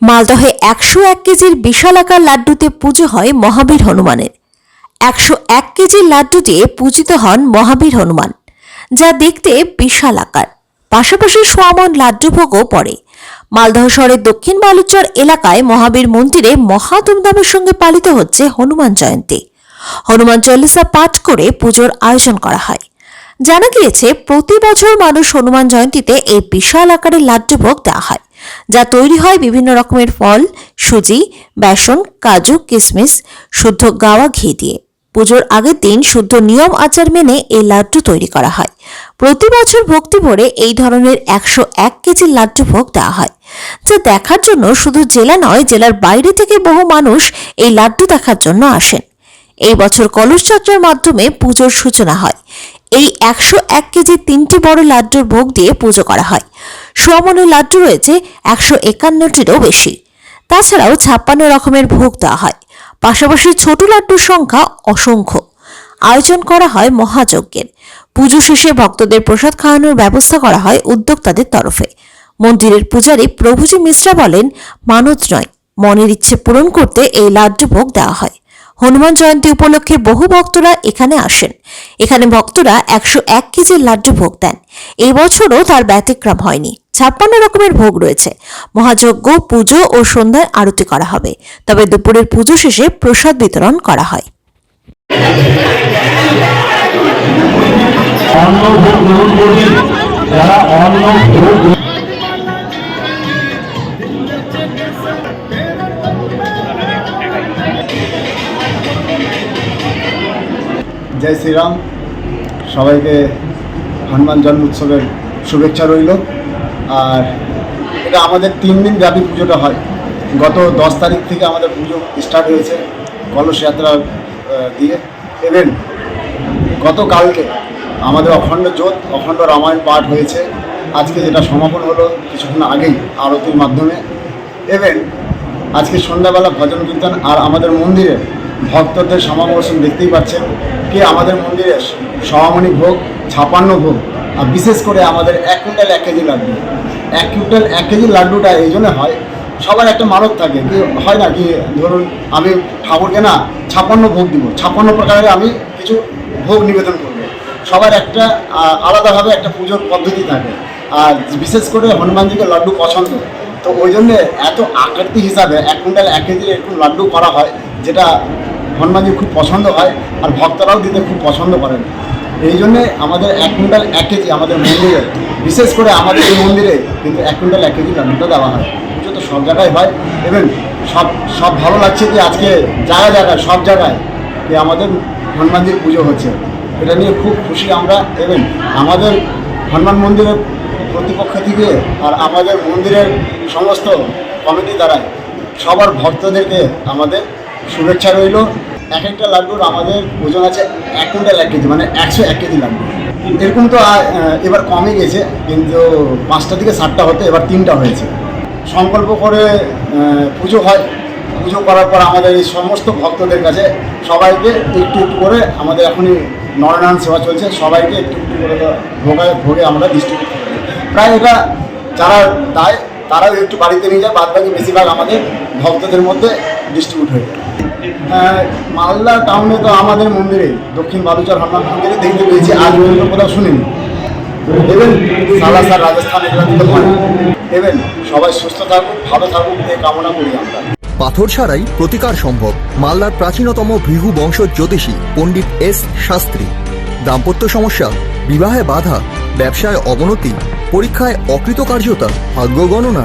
মালদহে একশো এক কেজির বিশালাকার লাড্ডুতে পুজো হয় মহাবীর হনুমানের। একশো এক কেজির লাড্ডু দিয়ে পূজিত হন মহাবীর হনুমান, যা দেখতে বিশাল আকার পাশাপাশি সোয়ামন লাড্ডু ভোগও পড়ে। মালদহ শহরের দক্ষিণ বালুচর এলাকায় মহাবীর মন্দিরে মহা ধুমধামের সঙ্গে পালিত হচ্ছে হনুমান জয়ন্তী। হনুমান চল্লিশা পাঠ করে পুজোর আয়োজন করা হয়। জানা গিয়েছে, প্রতি বছর মানুষ হনুমান জয়ন্তীতে এই বিশাল আকারের লাড্ডু ভোগ দেওয়া হয়। যা তৈরি হয় বিভিন্ন রকমের ফল, সুজি, বেসন, কাজু কিশমিশ শুদ্ধ গাওয়া ঘি দিয়ে। পুজোর আগের দিন শুদ্ধ নিয়ম আচার মেনে এই লাড্ডু তৈরি করা হয়। প্রতি বছর ভক্তি ভরে এই ধরনের একশো এক কেজি লাড্ডু ভোগ দেওয়া হয়। যা দেখার জন্য শুধু জেলা নয়, জেলার বাইরে থেকে বহু মানুষ এই লাড্ডু দেখার জন্য আসেন। এই বছর কলস যাত্রার মাধ্যমে পুজোর সূচনা হয়। এই একশো এক কেজি তিনটি বড় লাড্ডুর ভোগ দিয়ে পুজো করা হয়। সোয়ামনের লাড্ডু রয়েছে একশো একান্নটিরও বেশি। তাছাড়াও ছাপ্পান্ন রকমের ভোগ দেওয়া হয়। পাশাপাশি ছোট লাড্ডুর সংখ্যা অসংখ্য। আয়োজন করা হয় মহাযজ্ঞের। পুজো শেষে ভক্তদের প্রসাদ খাওয়ানোর ব্যবস্থা করা হয় উদ্যোক্তাদের তরফে। মন্দিরের পূজারী প্রভুজি মিশ্রা বলেন মানত নয়, মনের ইচ্ছে পূরণ করতে এই লাড্ডু ভোগ দেওয়া হয়। হনুমান জয়ন্তী উপলক্ষে বহু ভক্তরা এখানে আসেন। এখানে ভক্তরা একশো এক কেজির লাড্ডু ভোগ দেন। এই বছরও তার ব্যতিক্রম হয়নি। ছাপ্পান্ন রকমের ভোগ রয়েছে। মহাযজ্ঞ, পুজো ও সন্ধ্যায় আরতি করা হবে। তবে দুপুরের পুজো শেষে প্রসাদ বিতরণ করা হয়। অন্ন ভোগ গ্রহণ যারা অন্ন ভোগ জয় শ্রীরাম। সবাইকে হনুমান জন্ম উৎসবের শুভেচ্ছা রইল। আর এটা আমাদের তিন দিন ব্যাপী পুজোটা হয়। গত দশ তারিখ থেকে আমাদের পুজো স্টার্ট হয়েছে কলস যাত্রা দিয়ে। এবং গতকালকে আমাদের অখণ্ড জোত অখণ্ড রামায়ণ পাঠ হয়েছে। আজকে যেটা সমাপন হলো কিছুক্ষণ আগেই আরতির মাধ্যমে। এবং আজকে সন্ধ্যাবেলা ভজন কীর্তন আর আমাদের মন্দিরে ভক্তদের সমাবেশন দেখতেই পাচ্ছেন কে আমাদের মন্দিরে সমামণি ভোগ, ছাপান্ন ভোগ, আর বিশেষ করে আমাদের এক কুইন্টাল এক কেজি লাড্ডু। এক কুইন্টাল এক কেজি লাড্ডুটা এই জন্য হয়, সবার একটা মানত থাকে কি, হয় না কি, ধরুন আমি ঠাকুরকে না ছাপান্ন ভোগ দিব, ছাপান্ন প্রকারের আমি কিছু ভোগ নিবেদন করব। সবার একটা আলাদাভাবে একটা পুজোর পদ্ধতি থাকে। আর বিশেষ করে হনুমানজিকে লাড্ডু পছন্দ, তো ওই জন্যে এত আকৃতি হিসাবে এক কুইন্টাল এক কেজির একটু লাড্ডু করা হয়, যেটা হনুমানজি খুব পছন্দ হয় আর ভক্তরাও দিতে খুব পছন্দ করেন। এই জন্যে আমাদের এক কুইন্টাল এক কেজি আমাদের মন্দিরে, বিশেষ করে আমাদের এই মন্দিরে কিন্তু এক কুইন্টাল এক কেজি লাড্ডুটা দেওয়া হয়। পুজো তো সব জায়গায় হয়। এবং সব সব ভালো লাগছে যে আজকে জায়গায় জায়গায়, সব জায়গায় যে আমাদের হনুমানজির পুজো হচ্ছে। এটা নিয়ে খুব খুশি আমরা। এবং আমাদের হনুমান মন্দিরের কর্তৃপক্ষ থেকে আর আমাদের মন্দিরের সমস্ত কমিটি দ্বারা সবার ভক্তদেরকে আমাদের শুভেচ্ছা রইল। এক একটা লাড্ডুর আমাদের ওজন আছে এক কুইন্টাল এক কেজি মানে একশো এক কেজি লাড্ডু। এরকম তো এবার কমে গেছে, কিন্তু পাঁচটা থেকে সাতটা হতে এবার তিনটা হয়েছে। সংকল্প করে পুজো হয়। পুজো করার পর আমাদের এই সমস্ত ভক্তদের কাছে সবাইকে একটু একটু করে আমাদের এখনই নরনারায়ণ সেবা চলছে, সবাইকে একটু একটু করে ভোগায় ভোগে আমরা ডিস্ট্রিবিউট প্রায় এটা যারা দেয়, তারাও একটু বাড়িতে নিয়ে যায় বাদ বাকি বেশিরভাগ আমাদের ভক্তদের মধ্যে ডিস্ট্রিবিউট হয়ে যায় মালদা টাউনে তো আমাদের মন্দিরে, দক্ষিণ বালুচর হনুমান মন্দিরে দেখতে পেয়েছি, আজ পর্যন্ত কোথাও শুনিনি। এবং সালাসার রাজস্থান এগুলো থেকে হয় এবং সবাই সুস্থ থাকুক, ভালো থাকুক, এই কামনা করি আমরা। পাথর ছাড়াই প্রতিকার সম্ভব মালদার প্রাচীনতম ভৃগু বংশ জ্যোতিষী পণ্ডিত এস শাস্ত্রী। দাম্পত্য সমস্যা, বিবাহে বাধা, ব্যবসায় অবনতি, পরীক্ষায় অকৃতকার্যতা, ভাগ্য গণনা